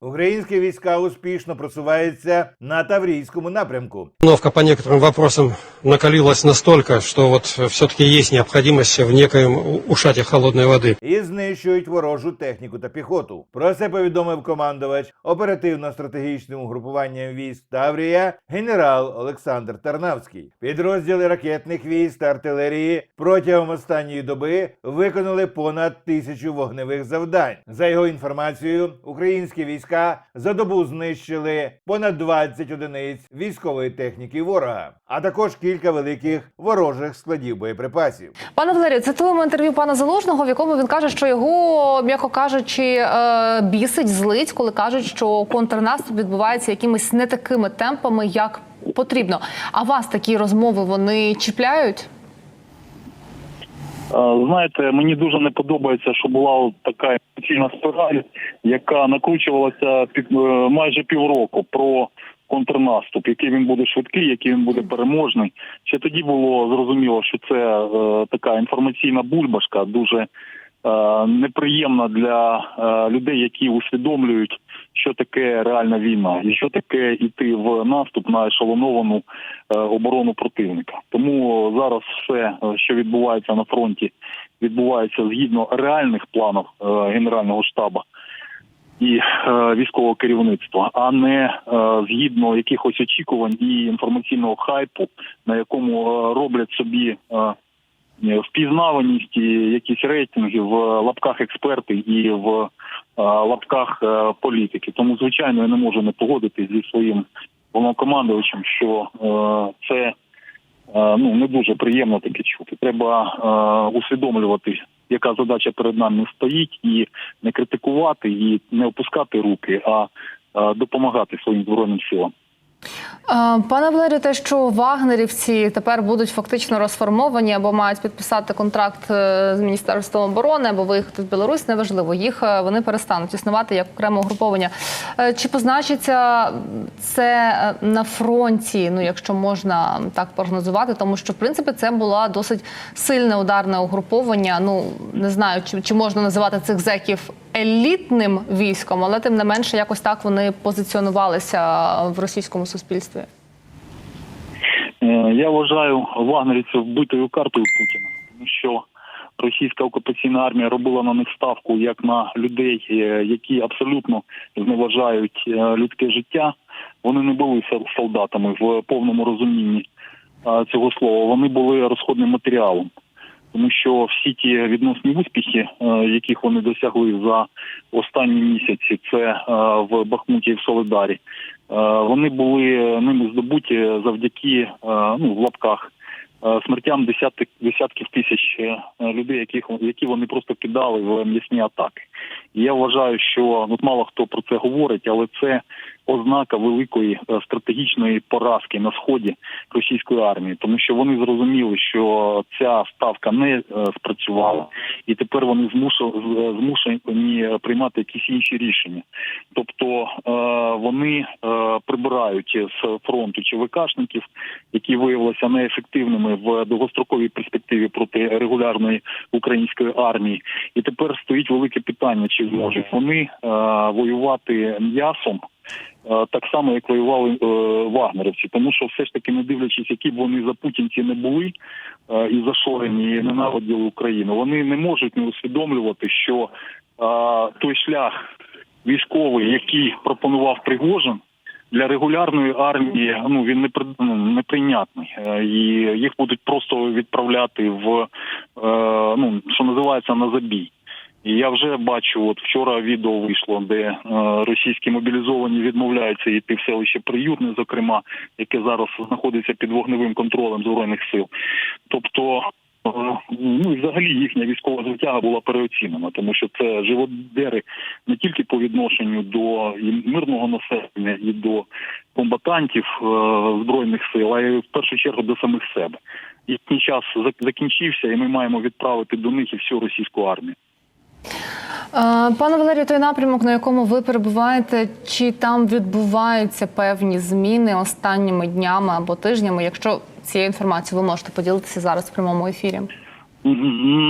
Українські війська успішно просуваються на Таврійському напрямку. Обстановка по некоторым вопросам накалилась настолько, что вот все-таки есть необходимость в некоем ушате холодной воды. і знищують ворожу техніку та піхоту. Про це повідомив командувач оперативно-стратегічним угрупуванням військ Таврія генерал Олександр Тарнавський. Підрозділи ракетних військ та артилерії протягом останньої доби виконали понад тисячу вогневих завдань. За його інформацією, українські війська за добу знищили понад 20 одиниць військової техніки ворога, а також кілька великих ворожих складів боєприпасів. Пане Валерію, цитуємо інтерв'ю пана Залужного, в якому він каже, що його, м'яко кажучи, е, бісить, злить, коли кажуть, що контрнаступ відбувається якимись не такими темпами, як потрібно. А вас такі розмови вони чіпляють? Е, Знаєте, мені дуже не подобається, що була така емоційна спираль, яка накручувалася під е, майже півроку про контрнаступ, який він буде швидкий, який він буде переможний. Ще тоді було зрозуміло, що це е, така інформаційна бульбашка, дуже е, неприємна для е, людей, які усвідомлюють, що таке реальна війна, і що таке йти в наступ на ешелоновану е, оборону противника. Тому зараз все, е, що відбувається на фронті, відбувається згідно реальних планів е, Генерального штабу і е, військового керівництва, а не е, згідно якихось очікувань і інформаційного хайпу, на якому е, роблять собі. Впізнаваність і якісь рейтинги в лапках експерти і в е, лапках е, політики. Тому, звичайно, я не можу не погодитись зі своїм головнокомандувачем, що е, це ну не дуже приємно таке чути. Треба усвідомлювати, яка задача перед нами стоїть, і не критикувати, і не опускати руки, а допомагати своїм збройним силам. Е, Пане Валерію, те, що вагнерівці тепер будуть фактично розформовані або мають підписати контракт е, з міністерством оборони або виїхати в Білорусь, неважливо. Їх е, вони перестануть існувати як окреме угруповання. Чи позначиться це на фронті? Ну, якщо можна так прогнозувати, тому що в принципі це була досить сильне ударне угруповання. Ну не знаю, чи, чи можна називати цих зеків елітним військом, але тим не менше, якось так вони позиціонувалися в російському суспільстві. Е, Я вважаю вагнерівців вбитою картою Путіна, тому що російська окупаційна армія робила на них ставку як на людей, е, які абсолютно зневажають е, людське життя. Вони не були сол- солдатами в повному розумінні цього слова. Вони були розходним матеріалом. Тому що всі ті відносні успіхи, е, яких вони досягли за останні місяці, це е, в Бахмуті і в Солидарі, е, вони були ними здобуті завдяки ну в лапках смертям десяток десятків тисяч людей, яких які вони просто кидали в м'ясні атаки. І я вважаю, що ну, мало хто про це говорить, але це ознака великої е, стратегічної поразки на сході російської армії, тому що вони зрозуміли, що ця ставка не е, спрацювала, і тепер вони змушу- змушені приймати якісь інші рішення. Тобто е, вони е, прибирають з фронту ЧВКшників, які виявилися неефективними в довгостроковій перспективі проти регулярної української армії. І тепер стоїть велике питання: чи зможуть вони е, воювати м'ясом. Е, Так само, як воювали е, вагнерівці, тому що все ж таки, не дивлячись, які б вони запутінці не були е, і зашорені, і ненавиділи Україну, вони не можуть не усвідомлювати, що той шлях військовий, який пропонував Пригожин, для регулярної армії ну він не ну, неприйнятний. І їх будуть просто відправляти в ну що називається на забій. І я вже бачу, от вчора відео вийшло, де е, російські мобілізовані відмовляються йти в селище Приютне, зокрема, яке зараз знаходиться під вогневим контролем збройних сил. Тобто, е, ну і взагалі їхня військова звитяга була переоцінена, тому що це живодери не тільки по відношенню до мирного населення і до комбатантів е, збройних сил, а й в першу чергу до самих себе. Їхній час зак- закінчився, і ми маємо відправити до них і всю російську армію. Е, Пане Валерію, той напрямок, на якому ви перебуваєте, чи там відбуваються певні зміни останніми днями або тижнями? Якщо цією інформацією ви можете поділитися зараз в прямому ефірі?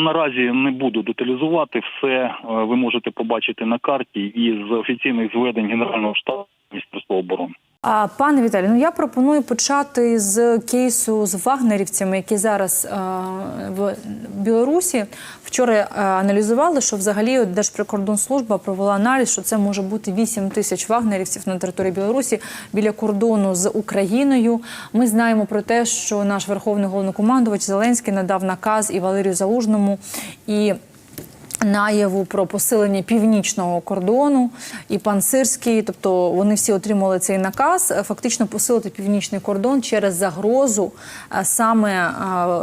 Наразі не буду деталізувати все. е, Ви можете побачити на карті і з офіційних зведень Генерального штабу Міністерства оборони. А пане Віталій, ну я пропоную почати з кейсу з вагнерівцями, які зараз е, в Білорусі. Вчора е, аналізували, що взагалі Держприкордонслужба провела аналіз, що це може бути 8 тисяч вагнерівців на території Білорусі біля кордону з Україною. Ми знаємо про те, що наш верховний головнокомандувач Зеленський надав наказ і Валерію Залужному і наяву про посилення північного кордону і пан Сирський, тобто вони всі отримали цей наказ, е, фактично посилити північний кордон через загрозу е, саме е,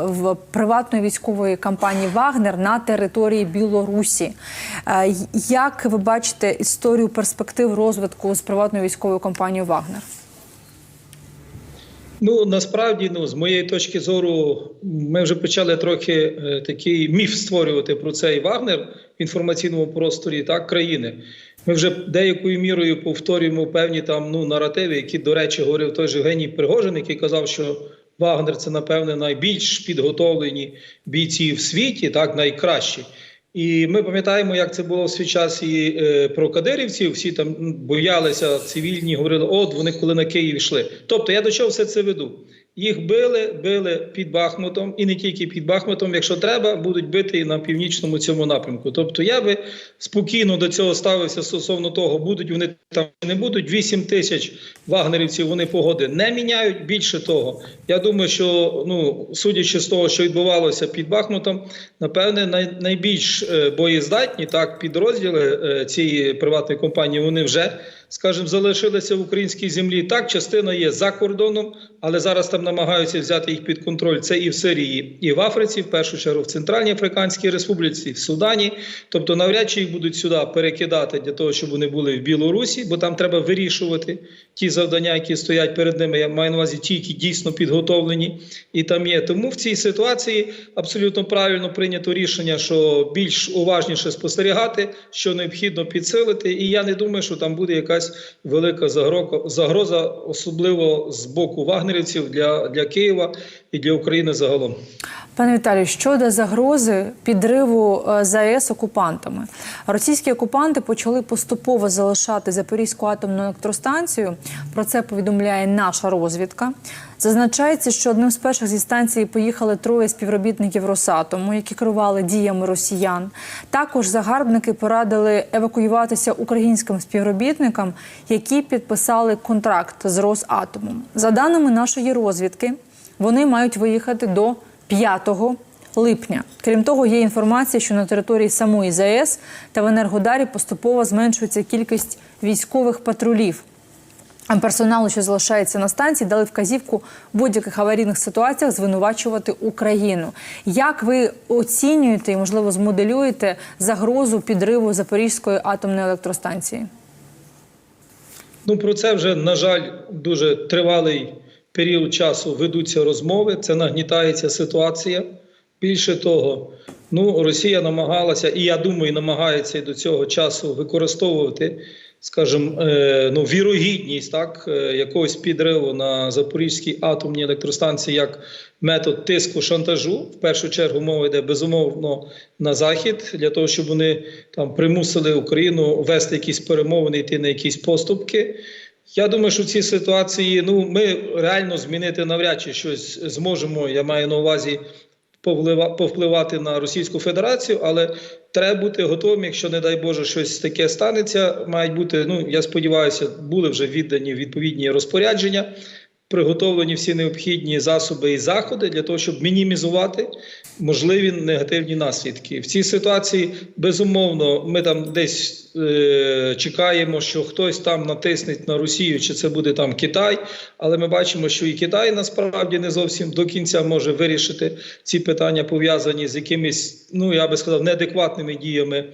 в приватної військової компанії Вагнер на території Білорусі. Як ви бачите історію перспектив розвитку з приватною військовою компанією Вагнер? Ну насправді, ну з моєї точки зору, ми вже почали трохи е, такий міф створювати про цей Вагнер в інформаційному просторі так країни. Ми вже деякою мірою повторюємо певні там ну наративи, які, до речі, говорив той же Геній Пригожин, який казав, що Вагнер це напевне найбільш підготовлені бійці в світі, так найкращі. І ми пам'ятаємо, як це було в свій час і е, про кадирівців. Всі там боялися цивільні, говорили, от вони коли на Київ йшли. Тобто я до чого все це веду? Їх били, били під Бахмутом, і не тільки під Бахмутом. Якщо треба, будуть бити і на північному цьому напрямку. Тобто я би спокійно до цього ставився стосовно того, будуть вони там не будуть. 8 тисяч вагнерівців вони погоди не міняють. Більше того, я думаю, що ну судячи з того, що відбувалося під Бахмутом, напевне, най, найбільш е, боєздатні так підрозділи е, цієї приватної компанії вони вже. Скажімо, залишилися в українській землі. Так, частина є за кордоном, але зараз там намагаються взяти їх під контроль. Це і в Сирії, і в Африці, в першу чергу в Центральній Африканській Республіці, в Судані. Тобто, навряд чи їх будуть сюди перекидати для того, щоб вони були в Білорусі, бо там треба вирішувати ті завдання, які стоять перед ними. Я маю на увазі ті, які дійсно підготовлені, і там є. Тому в цій ситуації абсолютно правильно прийнято рішення, що більш уважніше спостерігати, що необхідно підсилити. І я не думаю, що там буде якась велика загро- загроза, особливо з боку вагнерівців для, для Києва і для України загалом. Пане Віталію, щодо загрози підриву е, ЗАЕС окупантами, російські окупанти почали поступово залишати Запорізьку атомну електростанцію. Про це повідомляє наша розвідка. Зазначається, що одним з перших зі станції поїхали троє співробітників Росатому, які керували діями росіян. Також загарбники порадили евакуюватися українським співробітникам, які підписали контракт з Росатомом. За даними нашої розвідки, вони мають виїхати до 5 липня. Крім того, є інформація, що на території самої ЗАЕС та в Енергодарі поступово зменшується кількість військових патрулів. А персоналу, що залишається на станції, дали вказівку в будь-яких аварійних ситуаціях звинувачувати Україну. Як ви оцінюєте і, можливо, змоделюєте загрозу підриву Запорізької атомної електростанції? Ну про це вже на жаль дуже тривалий період часу ведуться розмови. Це нагнітається ситуація. Більше того, ну Росія намагалася, і я думаю, намагається до цього часу використовувати, скажімо, е, ну вірогідність так е, якогось підриву на Запорізькій атомній електростанції як метод тиску шантажу. В першу чергу мова йде безумовно на захід для того, щоб вони там примусили Україну вести якісь перемовини, йти на якісь поступки. Я думаю, що в цій ситуації ну ми реально змінити навряд чи щось зможемо. Я маю на увазі повпливати на Російську Федерацію, але треба бути готовим, якщо не дай Боже щось таке станеться. Мають бути. Ну я сподіваюся, були вже віддані відповідні розпорядження. Приготовлені всі необхідні засоби і заходи для того, щоб мінімізувати можливі негативні наслідки. В цій ситуації безумовно ми там десь чекаємо, що хтось там натисне на Росію, чи це буде там Китай. Але ми бачимо, що і Китай насправді не зовсім до кінця може вирішити ці питання, пов'язані з якимись, ну я би сказав, неадекватними діями.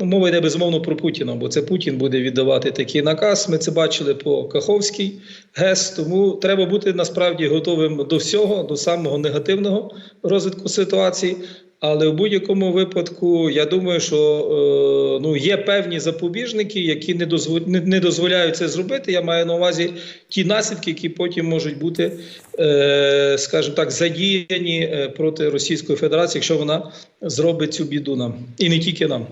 Ну, мова йде безумовно про Путіна, бо це Путін буде віддавати такий наказ. Ми це бачили по Каховській ГЕС. Тому треба бути насправді готовим до всього, до самого негативного розвитку ситуації. Але в будь-якому випадку я думаю, що е, ну є певні запобіжники, які не дозволяють, не, не дозволяють це зробити. Я маю на увазі ті наслідки, які потім можуть бути, е, скажімо так, задіяні е, проти Російської Федерації, якщо вона зробить цю біду нам, і не тільки нам.